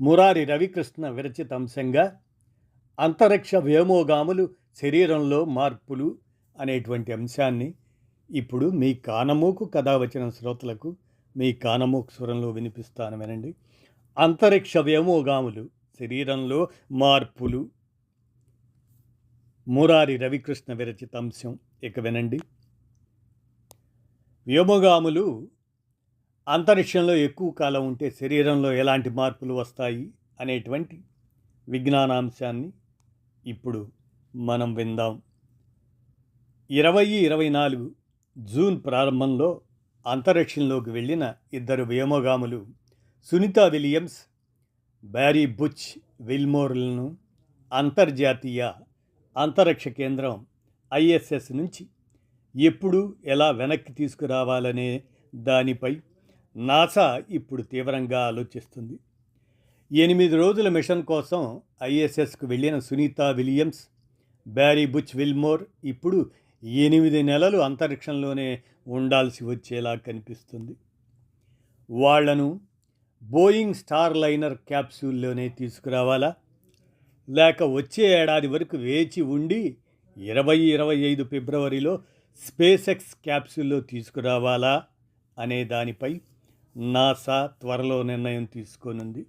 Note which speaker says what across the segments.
Speaker 1: మురారి రవికృష్ణ విరచిత అంశంగా అంతరిక్ష వ్యోమోగాములు శరీరంలో మార్పులు అనేటువంటి అంశాన్ని ఇప్పుడు మీ కానమూకు కథ వచ్చిన శ్రోతలకు మీ కానమూకు స్వరంలో వినిపిస్తాను వినండి. అంతరిక్ష వ్యోమోగాములు శరీరంలో మార్పులు. మురారి రవికృష్ణ విరచిత అంశం. ఇక వినండి. వ్యోమగాములు అంతరిక్షంలో ఎక్కువ కాలం ఉంటే శరీరంలో ఎలాంటి మార్పులు వస్తాయి అనేటువంటి విజ్ఞానాంశాన్ని ఇప్పుడు మనం విందాం. ఇరవై ఇరవై నాలుగు జూన్ ప్రారంభంలో అంతరిక్షంలోకి వెళ్ళిన ఇద్దరు వ్యోమగాములు సునీత విలియమ్స్ బ్యారీ బుచ్ విల్మోర్లను అంతర్జాతీయ అంతరిక్ష కేంద్రం ఐఎస్ఎస్ నుంచి ఎప్పుడు ఎలా వెనక్కి తీసుకురావాలనే దానిపై నాసా ఇప్పుడు తీవ్రంగా ఆలోచిస్తుంది. ఎనిమిది రోజుల మిషన్ కోసం ఐఎస్ఎస్కు వెళ్ళిన Sunita Williams Barry Butch Wilmore ఇప్పుడు ఎనిమిది నెలలు అంతరిక్షంలోనే ఉండాల్సి వచ్చేలా కనిపిస్తుంది. వాళ్ళను బోయింగ్ స్టార్ లైనర్ క్యాప్సూల్లోనే తీసుకురావాలా? లేక వచ్చే ఏడాది వరకు వేచి ఉండి ఇరవై ఇరవై ఐదు ఫిబ్రవరిలో స్పేస్ ఎక్స్ క్యాప్సూల్లో తీసుకురావాలా? అనే దానిపై నాసా త్వరలో నిర్ణయం తీసుకోనుంది.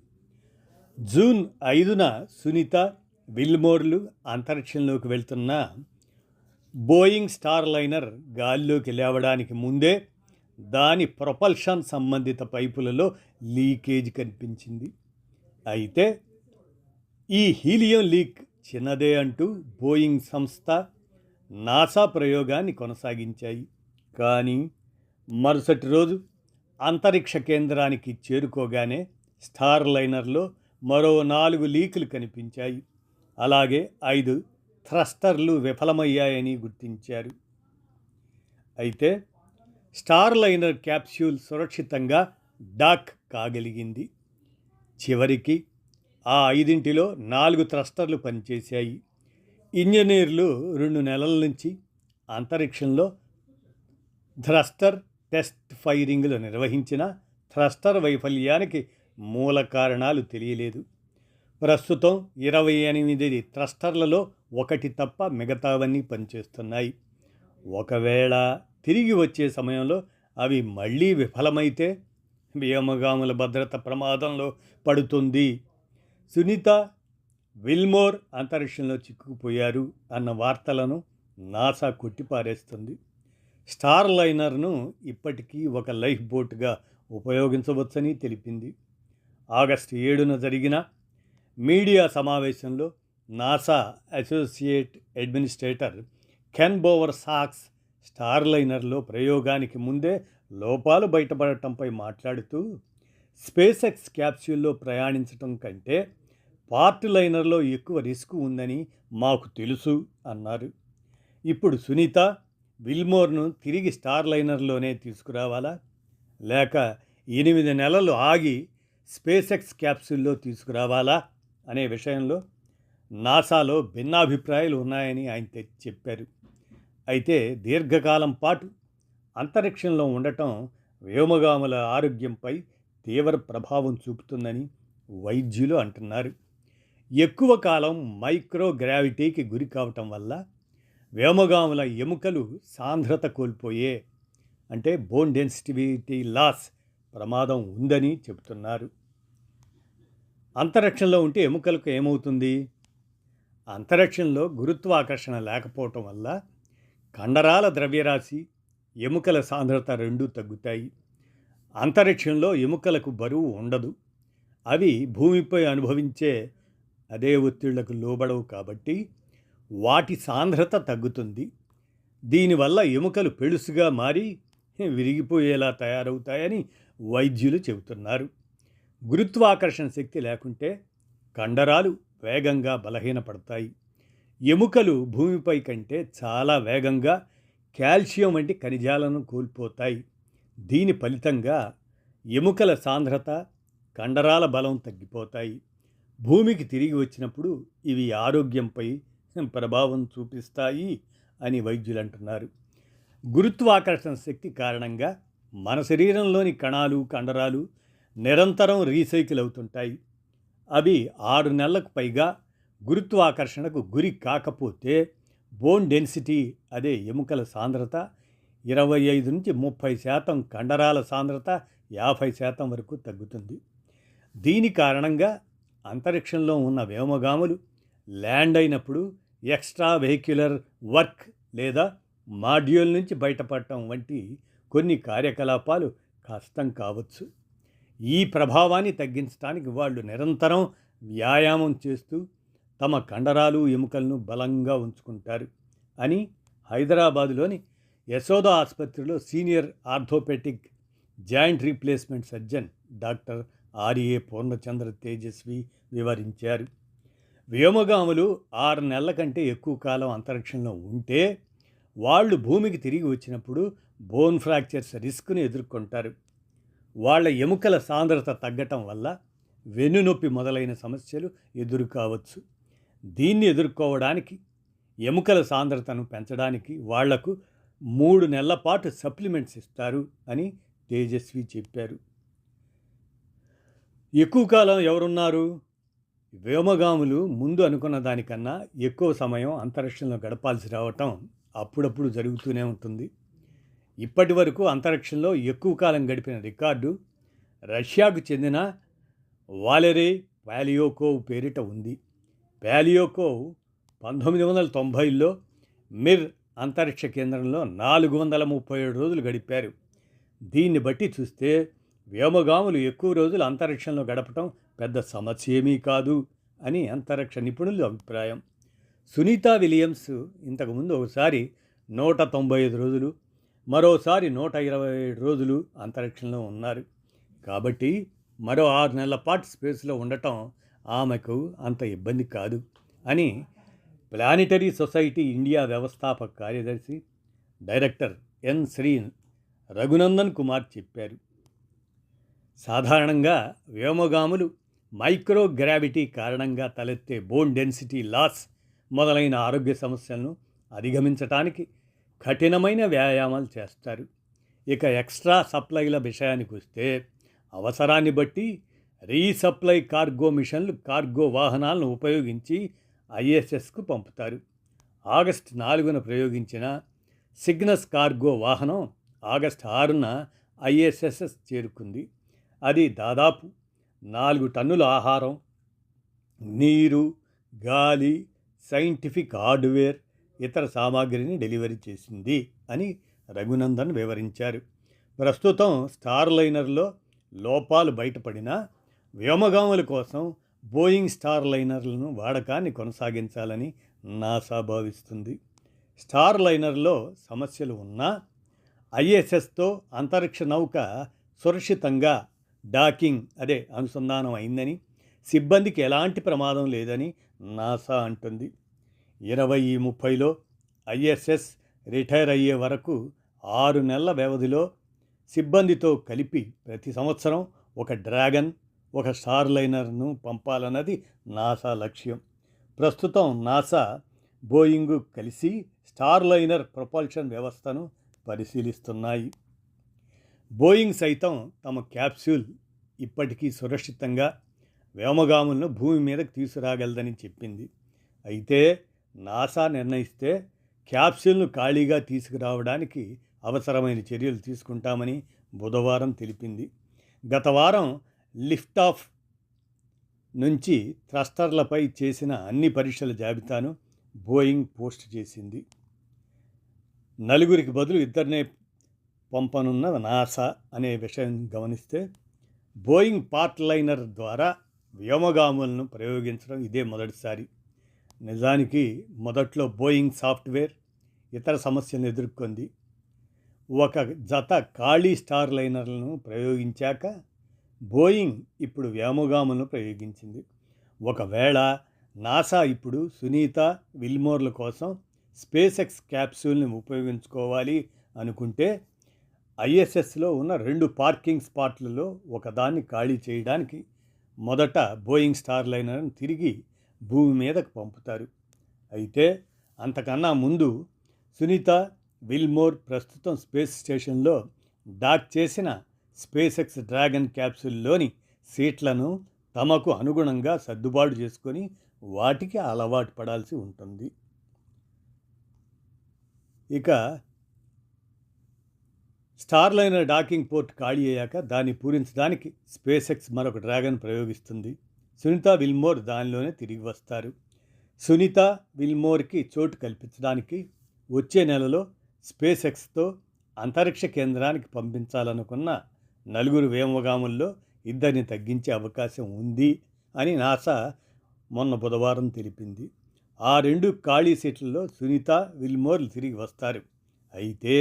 Speaker 1: జూన్ ఐదున సునీత విల్మోర్లు అంతరిక్షంలోకి వెళ్తున్న బోయింగ్ స్టార్ లైనర్ గాల్లోకి లేవడానికి ముందే దాని ప్రొపల్షన్ సంబంధిత పైపులలో లీకేజ్ కనిపించింది. అయితే ఈ హీలియం లీక్ చిన్నదే అంటూ బోయింగ్ సంస్థ నాసా ప్రయోగాన్ని కొనసాగించాయి. కానీ మరుసటి రోజు అంతరిక్ష కేంద్రానికి చేరుకోగానే స్టార్ లైనర్లో మరో నాలుగు లీకులు కనిపించాయి. అలాగే ఐదు థ్రస్టర్లు విఫలమయ్యాయని గుర్తించారు. అయితే స్టార్ లైనర్ క్యాప్స్యూల్ సురక్షితంగా డాక్ కాగలిగింది. చివరికి ఆ ఐదింటిలో నాలుగు థ్రస్టర్లు పనిచేశాయి. ఇంజనీర్లు రెండు నెలల నుంచి అంతరిక్షంలో థ్రస్టర్ టెస్ట్ ఫైరింగ్లు నిర్వహించిన థ్రస్టర్ వైఫల్యానికి మూల కారణాలు తెలియలేదు. ప్రస్తుతం ఇరవై ఎనిమిది థ్రస్టర్లలో ఒకటి తప్ప మిగతావన్నీ పనిచేస్తున్నాయి. ఒకవేళ తిరిగి వచ్చే సమయంలో అవి మళ్ళీ విఫలమైతే వ్యోమగాముల భద్రత ప్రమాదంలో పడుతుంది. సునీత విల్మోర్ అంతరిక్షంలో చిక్కుకుపోయారు అన్న వార్తలను నాసా కొట్టిపారేస్తుంది. స్టార్ లైనర్ను ఇప్పటికీ ఒక లైఫ్ బోట్గా ఉపయోగించవచ్చని తెలిపింది. ఆగస్టు ఏడున జరిగిన మీడియా సమావేశంలో NASA associate administrator Ken Bowersox లైనర్లో ప్రయోగానికి ముందే లోపాలు బయటపడటంపై మాట్లాడుతూ స్పేస్ ఎక్స్ క్యాప్స్యూల్లో ప్రయాణించటం కంటే పార్ట్ లైనర్లో ఎక్కువ రిస్క్ ఉందని మాకు తెలుసు అన్నారు. ఇప్పుడు సునీత విల్మోర్ను తిరిగి స్టార్ లైనర్లోనే తీసుకురావాలా? లేక ఎనిమిది నెలలు ఆగి స్పేస్ ఎక్స్ క్యాప్సూల్లో తీసుకురావాలా? అనే విషయంలో నాసాలో భిన్నాభిప్రాయాలు ఉన్నాయని ఆయన చెప్పారు. అయితే దీర్ఘకాలం పాటు అంతరిక్షంలో ఉండటం వ్యోమగాముల ఆరోగ్యంపై తీవ్ర ప్రభావం చూపుతుందని వైద్యులు అంటున్నారు. ఎక్కువ కాలం మైక్రోగ్రావిటీకి గురి కావటం వల్ల వ్యోమగాముల ఎముకలు సాంద్రత కోల్పోయే అంటే బోన్ డెన్సిటివిటీ లాస్ ప్రమాదం ఉందని చెబుతున్నారు. అంతరిక్షంలో ఉంటే ఎముకలకు ఏమవుతుంది? అంతరిక్షంలో గురుత్వాకర్షణ లేకపోవటం వల్ల కండరాల ద్రవ్యరాశి ఎముకల సాంద్రత రెండూ తగ్గుతాయి. అంతరిక్షంలో ఎముకలకు బరువు ఉండదు. అవి భూమిపై అనుభవించే అదే ఒత్తిళ్ళకు లోబడవు కాబట్టి వాటి సాంద్రత తగ్గుతుంది. దీనివల్ల ఎముకలు పెళుసుగా మారి విరిగిపోయేలా తయారవుతాయని వైద్యులు చెబుతున్నారు. గురుత్వాకర్షణ శక్తి లేకుంటే కండరాలు వేగంగా బలహీనపడతాయి. ఎముకలు భూమిపై కంటే చాలా వేగంగా కాల్షియం వంటి ఖనిజాలను కోల్పోతాయి. దీని ఫలితంగా ఎముకల సాంద్రత కండరాల బలం తగ్గిపోతాయి. భూమికి తిరిగి వచ్చినప్పుడు ఇవి ఆరోగ్యంపై ప్రభావం చూపిస్తాయి అని వైద్యులు అంటున్నారు గురుత్వాకర్షణ శక్తి కారణంగా మన శరీరంలోని కణాలు కండరాలు నిరంతరం రీసైకిల్ అవుతుంటాయి. అవి ఆరు నెలలకు పైగా గురుత్వాకర్షణకు గురి కాకపోతే బోన్ డెన్సిటీ అదే ఎముకల సాంద్రత ఇరవై ఐదు నుంచి ముప్పై శాతం కండరాల సాంద్రత యాభై శాతం వరకు తగ్గుతుంది. దీని కారణంగా అంతరిక్షంలో ఉన్న వ్యోమగాములు ల్యాండ్ అయినప్పుడు ఎక్స్ట్రా వెహిక్యులర్ వర్క్ లేదా మాడ్యూల్ నుంచి బయటపడటం వంటి కొన్ని కార్యకలాపాలు కష్టం కావచ్చు. ఈ ప్రభావాన్ని తగ్గించడానికి వాళ్ళు నిరంతరం వ్యాయామం చేస్తూ తమ కండరాలు ఎముకలను బలంగా ఉంచుకుంటారు అని హైదరాబాదులోని యశోద ఆసుపత్రిలో senior orthopaedic joint replacement surgeon doctor RA Purnachandra Tejaswi వివరించారు. వ్యోమగాములు ఆరు నెలల కంటే ఎక్కువ కాలం అంతరిక్షంలో ఉంటే వాళ్ళు భూమికి తిరిగి వచ్చినప్పుడు బోన్ ఫ్రాక్చర్స్ రిస్క్ను ఎదుర్కొంటారు. వాళ్ళ ఎముకల సాంద్రత తగ్గటం వల్ల వెన్నునొప్పి మొదలైన సమస్యలు ఎదురు కావచ్చు దీన్ని ఎదుర్కోవడానికి ఎముకల సాంద్రతను పెంచడానికి వాళ్ళకు మూడు నెలల పాటు సప్లిమెంట్స్ ఇస్తారు అని తేజస్వి చెప్పారు. ఎక్కువ కాలం ఎవరున్నారు? వ్యోమగాములు ముందు అనుకున్న దానికన్నా ఎక్కువ సమయం అంతరిక్షంలో గడపాల్సి రావటం అప్పుడప్పుడు జరుగుతూనే ఉంటుంది. ఇప్పటి వరకు అంతరిక్షంలో ఎక్కువ కాలం గడిపిన రికార్డు రష్యాకు చెందిన వాలెరీ పాలియోకోవ్ పేరిట ఉంది. పాలియోకోవ్ పంతొమ్మిది వందల తొంభైలో మిర్ అంతరిక్ష కేంద్రంలో నాలుగు వందల ముప్పై ఏడు రోజులు గడిపారు. దీన్ని బట్టి చూస్తే వ్యోమగాములు ఎక్కువ రోజులు అంతరిక్షంలో గడపటం పెద్ద సమస్య ఏమీ కాదు అని అంతరిక్ష నిపుణుల అభిప్రాయం. సునీత విలియమ్స్ ఇంతకుముందు ఒకసారి నూట తొంభై ఐదు రోజులు మరోసారి నూట ఇరవై ఏడు రోజులు అంతరిక్షంలో ఉన్నారు. కాబట్టి మరో ఆరు నెలల పాటు స్పేస్లో ఉండటం ఆమెకు అంత ఇబ్బంది కాదు అని ప్లానిటరీ సొసైటీ ఇండియా వ్యవస్థాపక కార్యదర్శి డైరెక్టర్ ఎన్ శ్రీ రఘునందన్ కుమార్ చెప్పారు. సాధారణంగా వ్యోమగాములు మైక్రోగ్రావిటీ కారణంగా తలెత్తే బోన్ డెన్సిటీ లాస్ మొదలైన ఆరోగ్య సమస్యలను అధిగమించటానికి కఠినమైన వ్యాయామాలు చేస్తారు. ఇక ఎక్స్ట్రా సప్లైల విషయానికి వస్తే అవసరాన్ని బట్టి రీసప్లై కార్గో మిషన్లు కార్గో వాహనాలను ఉపయోగించి ఐఎస్ఎస్కు పంపుతారు. ఆగస్ట్ నాలుగున ప్రయోగించిన సిగ్నస్ కార్గో వాహనం ఆగస్ట్ ఆరున ఐఎస్ఎస్ఎస్ చేరుకుంది. అది దాదాపు నాలుగు టన్నుల ఆహారం నీరు గాలి సైంటిఫిక్ హార్డ్వేర్ ఇతర సామాగ్రిని డెలివరీ చేసింది అని రఘునందన్ వివరించారు. ప్రస్తుతం స్టార్ లైనర్లో లోపాలు బయటపడినా వ్యోమగాముల కోసం బోయింగ్ స్టార్ లైనర్లను వాడకాన్ని కొనసాగించాలని నాసా భావిస్తుంది. స్టార్ లైనర్లో సమస్యలు ఉన్నా ఐఎస్ఎస్తో అంతరిక్ష నౌక సురక్షితంగా డాకింగ్ అదే అనుసంధానం అయిందని సిబ్బందికి ఎలాంటి ప్రమాదం లేదని నాసా అంటుంది. ఇరవై ముప్పైలో ఐఎస్ఎస్ రిటైర్ అయ్యే వరకు ఆరు నెలల వ్యవధిలో సిబ్బందితో కలిపి ప్రతి సంవత్సరం ఒక డ్రాగన్ ఒక స్టార్ లైనర్ను పంపాలన్నది నాసా లక్ష్యం. ప్రస్తుతం నాసా బోయింగ్ కలిసి స్టార్ లైనర్ ప్రొపల్షన్ వ్యవస్థను పరిశీలిస్తున్నాయి. బోయింగ్ సైతం తమ క్యాప్సూల్ ఇప్పటికీ సురక్షితంగా వ్యోమగాములను భూమి మీదకు తీసుకురాగలదని చెప్పింది. అయితే నాసా నిర్ణయిస్తే క్యాప్సూల్ను ఖాళీగా తీసుకురావడానికి అవసరమైన చర్యలు తీసుకుంటామని బుధవారం తెలిపింది. గత వారం లిఫ్ట్ ఆఫ్ నుంచి థ్రస్టర్లపై చేసిన అన్ని పరీక్షల జాబితాను బోయింగ్ పోస్ట్ చేసింది. నలుగురికి బదులు ఇద్దరినే పంపనున్న నాసా అనే విషయం గమనిస్తే బోయింగ్ పార్ట్ లైనర్ ద్వారా వ్యోమగాములను ప్రయోగించడం ఇదే మొదటిసారి. నిజానికి మొదట్లో బోయింగ్ సాఫ్ట్వేర్ ఇతర సమస్యలను ఎదుర్కొంది. ఒక జత ఖాళీ స్టార్ లైనర్లను ప్రయోగించాక బోయింగ్ ఇప్పుడు వ్యోమగాములను ప్రయోగించింది. ఒకవేళ నాసా ఇప్పుడు సునీత విల్మోర్ల కోసం స్పేస్ ఎక్స్ క్యాప్సూల్ని ఉపయోగించుకోవాలి అనుకుంటే ఐఎస్ఎస్లో ఉన్న రెండు పార్కింగ్ స్పాట్లలో ఒకదాన్ని ఖాళీ చేయడానికి మొదట బోయింగ్ స్టార్ లైనర్ను తిరిగి భూమి మీదకు పంపుతారు. అయితే అంతకన్నా ముందు సునీత విల్మోర్ ప్రస్తుతం స్పేస్ స్టేషన్లో డాక్ చేసిన స్పేస్ ఎక్స్ డ్రాగన్ క్యాప్సూల్లోని సీట్లను తమకు అనుగుణంగా సర్దుబాటు చేసుకొని వాటికి అలవాటు పడాల్సి ఉంటుంది. ఇక స్టార్లైన డాకింగ్ పోర్ట్ ఖాళీ అయ్యాక దాన్ని పూరించడానికి స్పేస్ ఎక్స్ మరొక డ్రాగన్ ప్రయోగిస్తుంది. సునీత విల్మోర్ దానిలోనే తిరిగి వస్తారు. సునీత విల్మోర్కి చోటు కల్పించడానికి వచ్చే నెలలో స్పేస్ ఎక్స్తో అంతరిక్ష కేంద్రానికి పంపించాలనుకున్న నలుగురు వ్యోమగాముల్లో ఇద్దరిని తగ్గించే అవకాశం ఉంది అని నాసా మొన్న బుధవారం తెలిపింది. ఆ రెండు ఖాళీ సీట్లలో సునీత విల్మోర్లు తిరిగి వస్తారు. అయితే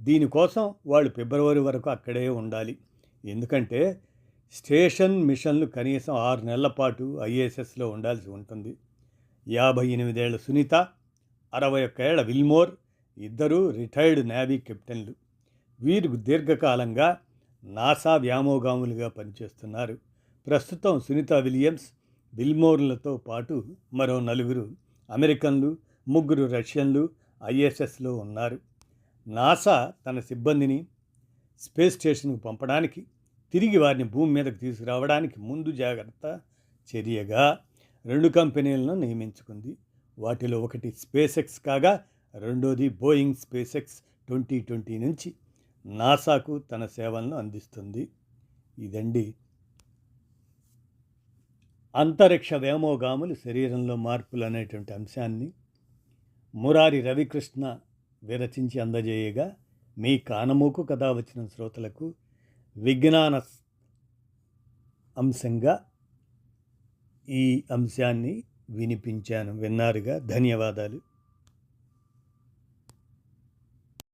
Speaker 1: దీనికోసం వాళ్ళు ఫిబ్రవరి వరకు అక్కడే ఉండాలి. ఎందుకంటే స్టేషన్ మిషన్లు కనీసం ఆరు నెలల పాటు ఐఏఎస్ఎస్లో ఉండాల్సి ఉంటుంది. యాభై ఎనిమిదేళ్ళ సునీత అరవై ఒక్కేళ్ళ విల్మోర్ ఇద్దరూ రిటైర్డ్ నేవీ కెప్టెన్లు. వీరు దీర్ఘకాలంగా నాసా వ్యామోగాములుగా పనిచేస్తున్నారు. ప్రస్తుతం సునీత విలియమ్స్ విల్మోర్లతో పాటు మరో నలుగురు అమెరికన్లు ముగ్గురు రష్యన్లు ఐఎస్ఎస్లో ఉన్నారు. నాసా తన సిబ్బందిని స్పేస్ స్టేషన్కు పంపడానికి తిరిగి వారిని భూమి మీదకు తీసుకురావడానికి ముందు జాగ్రత్త చర్యగా రెండు కంపెనీలను నియమించుకుంది. వాటిలో ఒకటి స్పేస్ ఎక్స్ కాగా రెండోది Boeing SpaceX twenty twenty నుంచి నాసాకు తన సేవలను అందిస్తుంది. ఇదండి అంతరిక్ష వ్యోమోగాములు శరీరంలో మార్పులు అనేటువంటి అంశాన్ని. మురారి రవికృష్ణ విరచించి అందజేయగా మీ కానమూకు కథ వచ్చిన శ్రోతలకు విజ్ఞాన అంశంగా ఈ అంశాన్ని వినిపించాను. విన్నారుగా? ధన్యవాదాలు.